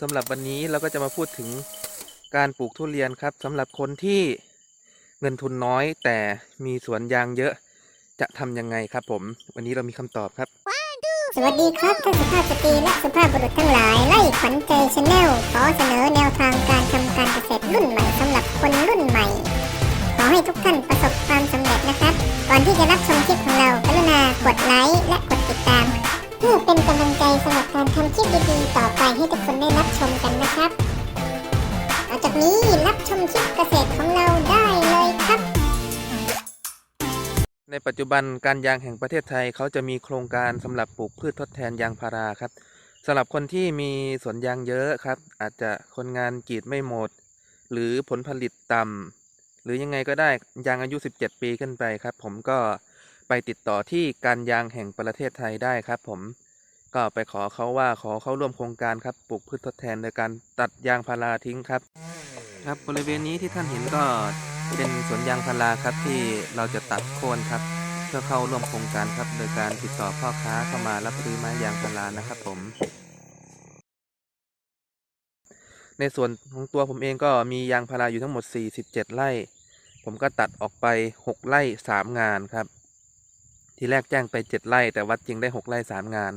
สำหรับวันนี้เราก็จะมาพูดถึงการปลูกทุเรียนครับสำหรับคนที่เงินทุนน้อย แต่มีสวนยางเยอะจะทำยังไงครับผม วันนี้เรามีคำตอบครับ สวัสดีครับท่านสุภาพสตรีและสุภาพบุรุษทั้งหลาย ไล่ขวัญใจชาแนลขอเสนอแนวทางการทำการเกษตรรุ่นใหม่สำหรับคนรุ่นใหม่ ขอให้ทุกท่านประสบความสำเร็จนะครับ ก่อนที่จะรับชมคลิปของเรากรุณากดไลค์และกดติดตาม เพื่อเป็นกำลังใจสำหรับการทำคลิปดีๆต่อไปให้ทุกคนได้รับชมกันนะครับต่อจากนี้รับชมคลิปเกษตรของเราได้เลยครับ ในปัจจุบันการยางแห่งประเทศไทยเขาจะมีโครงการสำหรับปลูกพืชทดแทนยางพาราครับสำหรับคนที่มีสวนยางเยอะครับ อาจจะคนงานกรีดไม่หมด หรือผลผลิตต่ำหรือยังไงก็ได้ยางอายุ 17 ปีขึ้นไปครับ ผมก็ ไปติดต่อที่การยางแห่งประเทศไทยได้ครับผมก็ไปขอเขาว่าขอเข้าร่วมโครงการครับปลูกพืชทดแทนโดยการตัดยางพาราทิ้งครับ ครับบริเวณนี้ที่ท่านเห็นก็เป็นสวนยางพาราครับที่เราจะตัดโค่นครับ เพื่อเข้าร่วมโครงการครับ โดยการติดต่อพ่อค้าเข้ามารับซื้อไม้ยางพารานะครับผม ในส่วนของตัวผมเองก็มียางพาราอยู่ทั้งหมด 47 ไร่ ผมก็ตัดออกไป 6 ไร่ 3 งานครับ ทีแรกแจ้งไป 7 ไร่ แต่วัดจริงได้ 6 ไร่ 3 งาน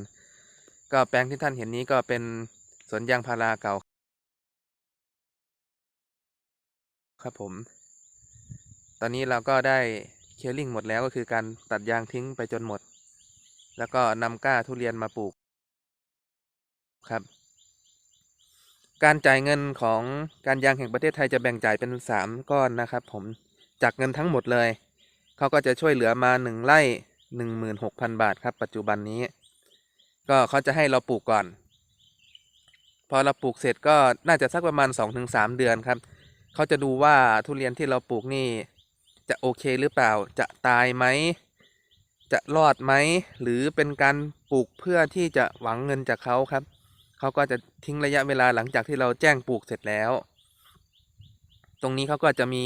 ก็แปลงที่ท่านเห็นนี้ก็เป็นสวนยางพาราเก่า ครับผม ตอนนี้เราก็ได้เคลลิงหมดแล้วก็คือการตัดยางทิ้งไปจนหมด แล้วก็นำก้าทุเรียนมาปลูก ครับ การจ่ายเงินของการยางแห่งประเทศไทยจะแบ่งจ่ายเป็นสามก้อนนะครับ ผมจากเงินทั้งหมดเลย เขาก็จะช่วยเหลือมาหนึ่งไร่ หนึ่งหมื่นหกพันบาทครับ ปัจจุบันนี้ ก็เขาจะให้เราปลูกก่อน พอเราปลูกเสร็จก็น่าจะสักประมาณสองถึงสามเดือนครับ เขาจะดูว่าทุเรียนที่เราปลูกนี่ จะโอเคหรือเปล่าจะตายไหมจะรอดไหมหรือเป็นการปลูกเพื่อที่จะหวังเงินจากเขาครับ เขาก็จะทิ้งระยะเวลาหลังจากที่เราแจ้งปลูกเสร็จแล้ว ตรงนี้เขาก็จะมี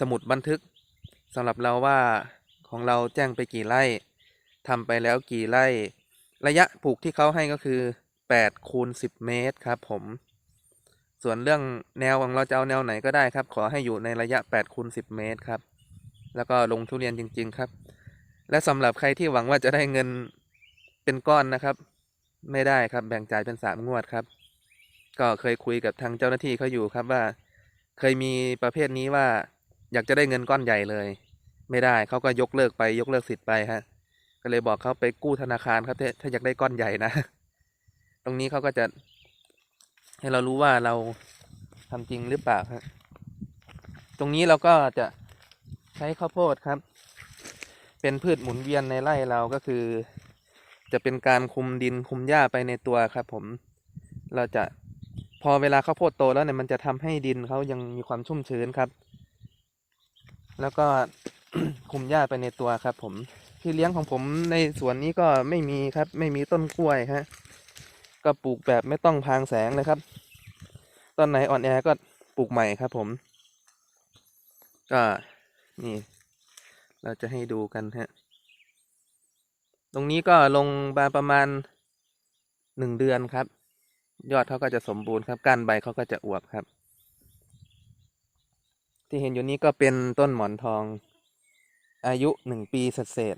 สมุดบันทึกสำหรับเราว่า ของเราแจ้งไปกี่ไร่ทำไปแล้วกี่ไร่ ระยะปลูกที่เขาให้ก็คือ8คูณ10 เมตรครับผม ส่วนเรื่องแนวของเราจะเอาแนวไหนก็ได้ครับ ขอให้อยู่ในระยะ8คูณ10 เมตรครับ แล้วก็ลงทุเรียนจริง ๆ ครับ และสำหรับใครที่หวังว่าจะได้เงินเป็นก้อนนะครับ ไม่ได้ครับแบ่งจ่ายเป็นสามงวดครับ ก็เคยคุยกับทางเจ้าหน้าที่เขาอยู่ครับว่า เคยมีประเภทนี้ว่าอยากจะได้เงินก้อนใหญ่เลย ไม่ได้เขาก็ยกเลิกไปยกเลิกสิทธิ์ไปฮะ ก็เลยบอกเขาไปกู้ธนาคารครับถ้าอยากได้ก้อนใหญ่นะ ตรงนี้เขาก็จะ ให้เรารู้ว่าเราทำจริงหรือเปล่าครับตรงนี้เราก็จะใช้ข้าวโพดครับ เป็นพืชหมุนเวียนในไร่เราก็คือ จะเป็นการคุมดินคุมหญ้าไปในตัวครับ ผมเราจะพอเวลาข้าวโพดโตแล้วเนี่ยมันจะทำให้ดินเขายังมีความชุ่มชื้นครับ แล้วก็ คุมหญ้าไปในตัวครับ ผมที่เลี้ยงของผมในสวนนี้ก็ไม่มีครับ ไม่มีต้นกล้วยฮะก็ปลูกแบบไม่ต้องพางแสงเลยครับต้นไหนอ่อนแอก็ปลูกใหม่ครับ ผม ก็นี่ เราจะให้ดูกันฮะตรงนี้ก็ลงมาประมาณหนึ่งเดือนครับ ยอดเขาก็จะสมบูรณ์ครับก้านใบเขาก็จะอวบครับ ที่เห็นอยู่นี้ก็เป็นต้นหมอนทอง อายุหนึ่งปีเศษ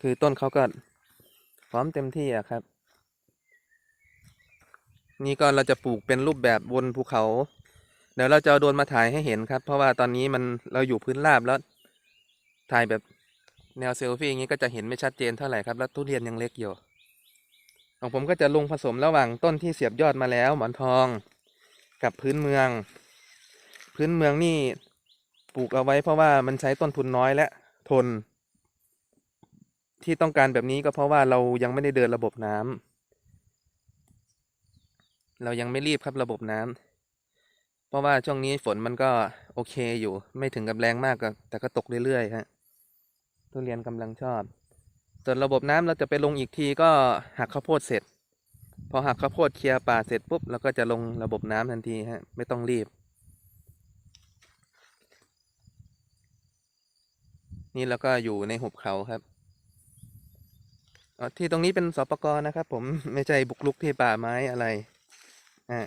คือต้นเขาก็พร้อมเต็มที่อะครับ นี่ก็เราจะปลูกเป็นรูปแบบบนภูเขา เดี๋ยวเราจะเอาโดนมาถ่ายให้เห็นครับ เพราะว่าตอนนี้มันเราอยู่พื้นราบแล้ว ถ่ายแบบแนวเซลฟี่อย่างนี้ก็จะเห็นไม่ชัดเจนเท่าไหร่ครับ แล้วทุเรียนยังเล็กอยู่ของผมก็จะลงผสมระหว่างต้นที่เสียบยอดมาแล้วหมอนทอง กับพื้นเมือง พื้นเมืองนี่ปลูกเอาไว้เพราะว่ามันใช้ต้นทุนน้อยและทน ที่ต้องการแบบนี้ก็เพราะว่าเรายังไม่ได้เดินระบบน้ำเรายังไม่รีบครับระบบน้ำเพราะว่าช่วงนี้ฝนมันก็โอเคอยู่ ไม่ถึงกับแรงมากก็แต่ก็ตกเรื่อยๆฮะทุเรียนกำลังชอบ ส่วนระบบน้ำเราจะไปลงอีกทีก็หักข้าวโพดเสร็จ พอหักข้าวโพดเคลียร์ป่าเสร็จปุ๊บเราก็จะลงระบบน้ำทันทีฮะไม่ต้องรีบ นี่เราก็อยู่ในหุบเขาครับที่ตรงนี้เป็นสปกรนะครับ ผมไม่ใช่บุกลุกที่ป่าไม้อะไรอ่า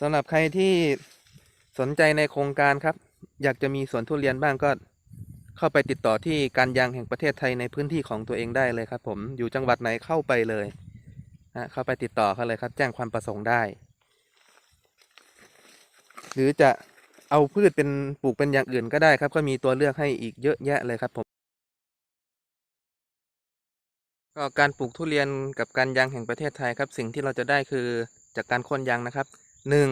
สำหรับใครที่สนใจในโครงการครับ อยากจะมีสวนทุเรียนบ้างก็เข้าไปติดต่อที่การยางแห่งประเทศไทยในพื้นที่ของตัวเองได้เลยครับ ผมอยู่จังหวัดไหนเข้าไปเลยนะเข้าไปติดต่อเขาเลยครับ แจ้งความประสงค์ได้ หรือจะ เอาพืชเป็นปลูกเป็นอย่างอื่นก็ได้ครับ ก็มีตัวเลือกให้อีกเยอะแยะเลยครับผม ก็การปลูกทุเรียนกับการยางแห่งประเทศไทยครับ สิ่งที่เราจะได้คือจากการโค่นยางนะครับหนึ่ง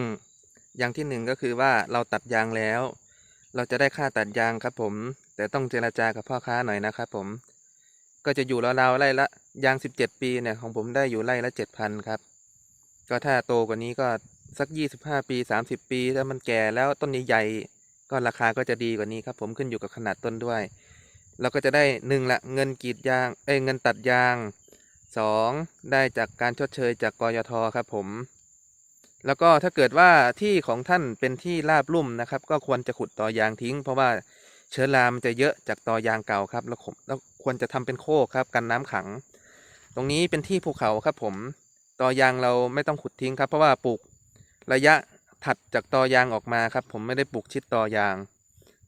อย่างที่หนึ่งก็คือว่าเราตัดยางแล้ว เราจะได้ค่าตัดยางครับผม แต่ต้องเจราจากับพ่อค้าหน่อยนะครับผม ก็จะอยู่ราวๆไร่ละยางสิบเจ็ดปีเนี่ยของผมได้อยู่ไร่ละเจ็ดพันครับ ก็ถ้าโตกว่านี้ก็ สักยี่สิบห้าปีสามสิบปีถ้ามันแก่แล้วต้นใหญ่ๆก็ราคาก็จะดีกว่านี้ครับ ผมขึ้นอยู่กับขนาดต้นด้วย เราก็จะได้หนึ่งละเงินกรีดยางเอ้เงินตัดยางสองได้จากการชดเชยจากกยทครับผม แล้วก็ถ้าเกิดว่าที่ของท่านเป็นที่ราบลุ่มนะครับ ก็ควรจะขุดตอยางทิ้ง เพราะว่าเชื้อรามันจะเยอะจากตอยางเก่าครับ แล้วผมแล้วควรจะทำเป็นโคกครับกันน้ำขัง ตรงนี้เป็นที่ภูเขาครับผมตอยางเราไม่ต้องขุดทิ้งครับ เพราะว่าปลูก ระยะถัดจากตอยางออกมาครับ ผมไม่ได้ปลูกชิดตอยาง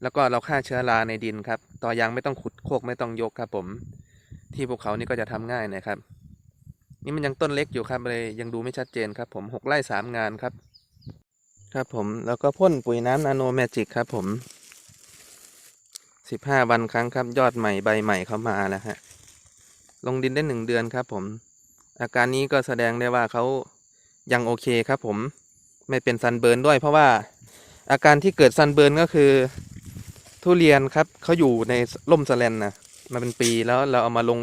แล้วก็เราฆ่าเชื้อราในดินครับตอยางไม่ต้องขุดโคกไม่ต้องยกครับ ผม ที่ภูเขานี่ก็จะทำง่ายนะครับ นี่มันยังต้นเล็กอยู่ครับเลยยังดูไม่ชัดเจนครับ ผมหกไร่สามงานครับ ครับผมแล้วก็พ่นปุ๋ยน้ำนาโนแมจิกครับ ผมสิบห้าวันครั้งครับ ยอดใหม่ใบใหม่เขามาแล้วฮะ ลงดินได้หนึ่งเดือนครับ ผม อาการนี้ก็แสดงได้ว่าเขายังโอเคครับผม ไม่เป็นซันเบิร์นด้วย เพราะว่าอาการที่เกิดซันเบิร์นก็คือ ทุเรียนครับเขาอยู่ในร่มสแลนนะมาเป็นปีแล้วเราเอามาลง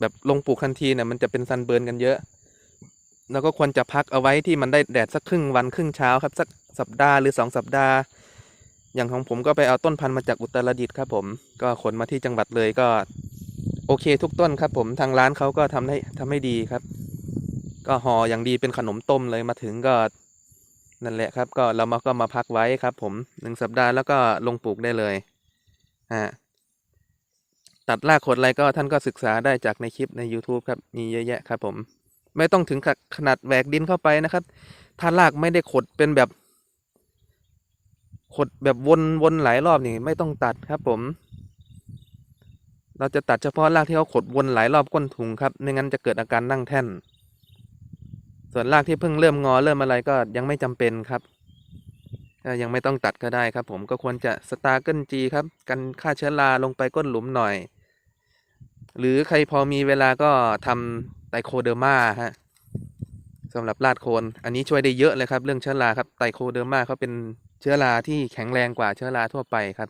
แบบลงปลูกทันทีเนี่ยมันจะเป็นซันเบิร์นกันเยอะเราก็ควรจะพักเอาไว้ที่มันได้แดดสักครึ่งวันครึ่งเช้าครับสักสัปดาห์หรือสองสัปดาห์ อย่างของผมก็ไปเอาต้นพันธุ์มาจากอุตรดิตถ์ครับ ผมก็ขนมาที่จังหวัดเลยก็ โอเคทุกต้นครับ ผมทางร้านเขาก็ทำได้ทำให้ดีครับ ก็ห่ออย่างดีเป็นขนมต้มเลยมาถึงก็ นั่นแหละครับก็เรามาก็มาพักไว้ครับ ผมหนึ่งสัปดาห์แล้วก็ลงปลูกได้เลยฮะตัดรากขดอะไรก็ท่านก็ศึกษาได้จากในคลิปใน YouTube ครับมีเยอะแยะครับ ผม ไม่ต้องถึงขนาดแหวกดินเข้าไปนะครับ ถ้ารากไม่ได้ขดเป็นแบบ ขดแบบวนวนหลายรอบนี่ไม่ต้องตัดครับ ผม เราจะตัดเฉพาะรากที่เขาขดวนหลายรอบก้นถุงครับไม่งั้นจะเกิดอาการนั่งแท่น ส่วนรากที่เพิ่งเริ่มงอเริ่มอะไรก็ยังไม่จำเป็นครับก็ยังไม่ต้องตัดก็ได้ครับ ผมก็ควรจะสตาร์เกิลจีครับ กันฆ่าเชื้อราลงไปก้นหลุมหน่อย หรือใครพอมีเวลาก็ทำไตโคเดอร์มาฮะสำหรับลาดโคน อันนี้ช่วยได้เยอะเลยครับ เรื่องเชื้อราครับไตโคเดอร์มาเขาเป็นเชื้อราที่แข็งแรงกว่าเชื้อราทั่วไปครับ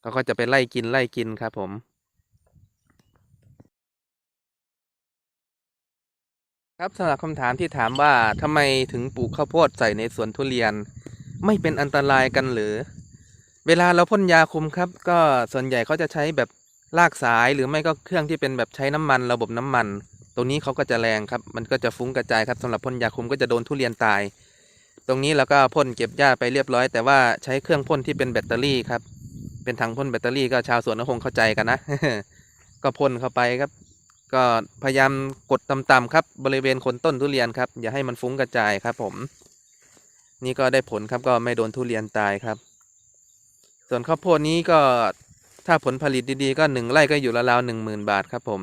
เขาก็จะไปไล่กินไล่กินครับผม ครับสำหรับคำถามที่ถามว่าทำไมถึงปลูกข้าวโพดใส่ในสวนทุเรียน ไม่เป็นอันตรายกันหรือ เวลาเราพ่นยาคุมครับ ก็ส่วนใหญ่เขาจะใช้แบบลากสายหรือไม่ก็เครื่องที่เป็นแบบใช้น้ำมันระบบน้ำมัน ตรงนี้เขาก็จะแรงครับ มันก็จะฟุ้งกระจายครับสำหรับพ่นยาคุมก็จะโดนทุเรียนตาย ตรงนี้เราก็พ่นเก็บหญ้าไปเรียบร้อย แต่ว่าใช้เครื่องพ่นที่เป็นแบตเตอรี่ครับเป็นถังพ่นแบตเตอรี่ก็ชาวสวนก็คงเข้าใจกันนะก็พ่นเข้าไปครับ ก็พยายามกดต่ำๆครับบริเวณโคนต้นทุเรียนครับอย่าให้มันฟุ้งกระจายครับผม นี่ก็ได้ผลครับก็ไม่โดนทุเรียนตายครับ ส่วนข้าวโพดนี้ก็ถ้าผลผลิตดีๆ ก็หนึ่งไร่ก็อยู่ราวๆหนึ่งหมื่นบาทครับผม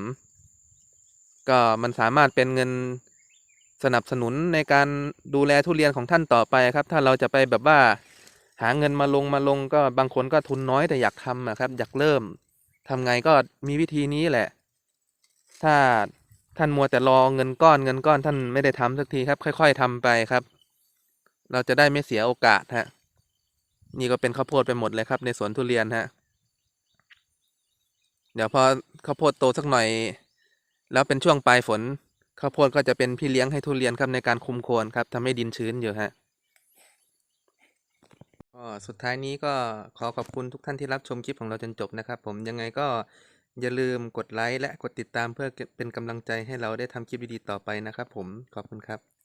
ก็มันสามารถเป็นเงินสนับสนุนในการดูแลทุเรียนของท่านต่อไปครับ ถ้าเราจะไปแบบว่าหาเงินมาลงมาลงก็บางคนก็ทุนน้อยแต่อยากทำนะครับ อยากเริ่มทำไงก็มีวิธีนี้แหละ ถ้าท่านมัวแต่รอเงินก้อนเงินก้อนท่านไม่ได้ทำสักทีครับ ค่อย ๆทำไปครับ เราจะได้ไม่เสียโอกาสฮะ นี่ก็เป็นข้าวโพดไปหมดเลยครับ ในสวนทุเรียนฮะ เดี๋ยวพอข้าวโพดโตสักหน่อย แล้วเป็นช่วงปลายฝนข้าวโพดก็จะเป็นพี่เลี้ยงให้ทุเรียนครับในการคุมโคนครับทำให้ดินชื้นอยู่ฮะก็สุดท้ายนี้ก็ขอขอบคุณทุกท่านที่รับชมคลิปของเราจนจบนะครับ ผมยังไงก็ อย่าลืมกดไลค์และกดติดตามเพื่อเป็นกำลังใจให้เราได้ทำคลิปดีๆต่อไปนะครับผม ขอบคุณครับ